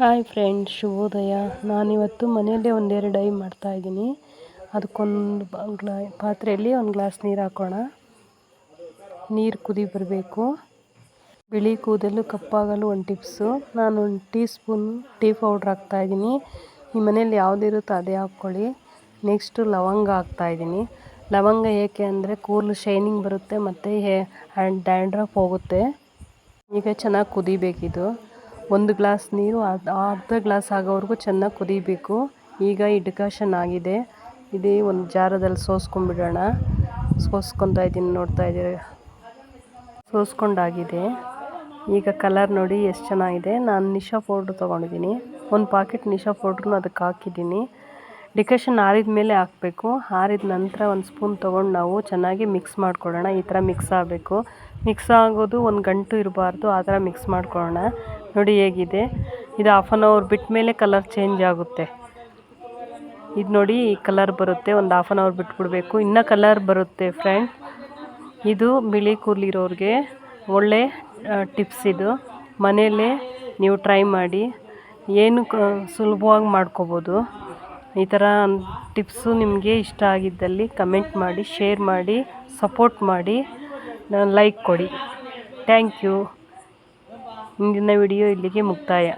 Hi friend ಶುಭೋದಯ. ನಾನಿವತ್ತು ಮನೆಯಲ್ಲೇ ಒಂದೆರಡು ಡೈ ಮಾಡ್ತಾಯಿದ್ದೀನಿ ಅದಕ್ಕೊಂದು ಗ್ಲಾ, ಪಾತ್ರೆಯಲ್ಲಿ ಒಂದು ಗ್ಲಾಸ್ ನೀರು ಹಾಕೋಣ. ನೀರು ಕುದಿ ಬರಬೇಕು. ಬಿಳಿ ಕೂದಲು, ಕಪ್ಪಾಗಲು ಒಂದು ಟಿಪ್ಸು. ನಾನು ಒಂದು ಟೀ ಸ್ಪೂನ್ ಟೀ ಪೌಡ್ರ್ ಹಾಕ್ತಾಯಿದ್ದೀನಿ ನಿಮ್ಮ ಮನೇಲಿ ಯಾವುದಿರುತ್ತೋ ಅದೇ ಹಾಕ್ಕೊಳ್ಳಿ. ನೆಕ್ಸ್ಟು ಲವಂಗ ಹಾಕ್ತಾಯಿದ್ದೀನಿ ಲವಂಗ ಏಕೆ ಅಂದರೆ ಕೂದಲು ಶೈನಿಂಗ್ ಬರುತ್ತೆ ಮತ್ತು ಹೇ ಡ್ಯಾಂಡ್ರಫ್ ಹೋಗುತ್ತೆ. ಈಗ ಚೆನ್ನಾಗಿ ಕುದಿಬೇಕಿದು. ಒಂದು ಗ್ಲಾಸ್ ನೀರು, ಅರ್ಧ ಗ್ಲಾಸ್ ಆಗೋವರೆಗೂ ಚೆನ್ನಾಗಿ ಕುದಿಬೇಕು. ಈಗ ಈ ಡಿಕಾಷನ್ ಆಗಿದೆ. ಇದೇ ಒಂದು ಜಾರದಲ್ಲಿ ಸೋಸ್ಕೊಂಡ್ಬಿಡೋಣ. ಸೋಸ್ಕೊತಾ ಇದ್ದೀನಿ, ನೋಡ್ತಾ ಇದ್ದೀರಿ? ಸೋಸ್ಕೊಂಡಾಗಿದೆ. ಈಗ ಕಲರ್ ನೋಡಿ ಎಷ್ಟು ಚೆನ್ನಾಗಿದೆ. ನಾನು ನಿಶಾ ಪೌಡ್ರ್ ತೊಗೊಂಡಿದ್ದೀನಿ. ಒಂದು ಪಾಕೆಟ್ ನಿಶಾ ಪೌಡ್ರನ್ನ ಅದಕ್ಕೆ ಹಾಕಿದ್ದೀನಿ. ಡಿಕೇಷನ್ ಆರಿದ ಮೇಲೆ ಹಾಕಬೇಕು. ಆರಿದ ನಂತರ ಒಂದು ಸ್ಪೂನ್ ತೊಗೊಂಡು ನಾವು ಚೆನ್ನಾಗಿ ಮಿಕ್ಸ್ ಮಾಡ್ಕೊಳ್ಳೋಣ ಈ ಥರ ಮಿಕ್ಸ್ ಆಗಬೇಕು. ಮಿಕ್ಸ್ ಆಗೋದು ಒಂದು ಗಂಟು ಇರಬಾರ್ದು. ಆ ಥರ ಮಿಕ್ಸ್ ಮಾಡ್ಕೊಳ್ಳೋಣ ನೋಡಿ ಹೇಗಿದೆ. ಇದು ಹಾಫ್ ಆನ್ ಅವರ್ ಬಿಟ್ಟ ಮೇಲೆ ಕಲರ್ ಚೇಂಜ್ ಆಗುತ್ತೆ. ಇದು ನೋಡಿ ಈ ಕಲರ್ ಬರುತ್ತೆ. ಒಂದು ಹಾಫ್ ಆನ್ ಅವರ್ ಬಿಟ್ಬಿಡ್ಬೇಕು. ಇನ್ನೂ ಕಲರ್ ಬರುತ್ತೆ ಫ್ರೆಂಡ್ ಇದು ಬಿಳಿ ಕೂದಲಿರೋರಿಗೆ ಒಳ್ಳೆ ಟಿಪ್ಸ್ ಇದು. ಮನೆಯಲ್ಲೇ ನೀವು ಟ್ರೈ ಮಾಡಿ. ಏನು ಸುಲಭವಾಗಿ ಮಾಡ್ಕೋಬೋದು. ಈ ಥರ ಟಿಪ್ಸು ನಿಮಗೆ ಇಷ್ಟ ಆಗಿದ್ದಲ್ಲಿ ಕಮೆಂಟ್ ಮಾಡಿ, ಶೇರ್ ಮಾಡಿ, ಸಪೋರ್ಟ್ ಮಾಡಿ, ಲೈಕ್ ಕೊಡಿ. Thank you. ಇಂದಿನ ವಿಡಿಯೋ ಇಲ್ಲಿಗೆ ಮುಕ್ತಾಯ.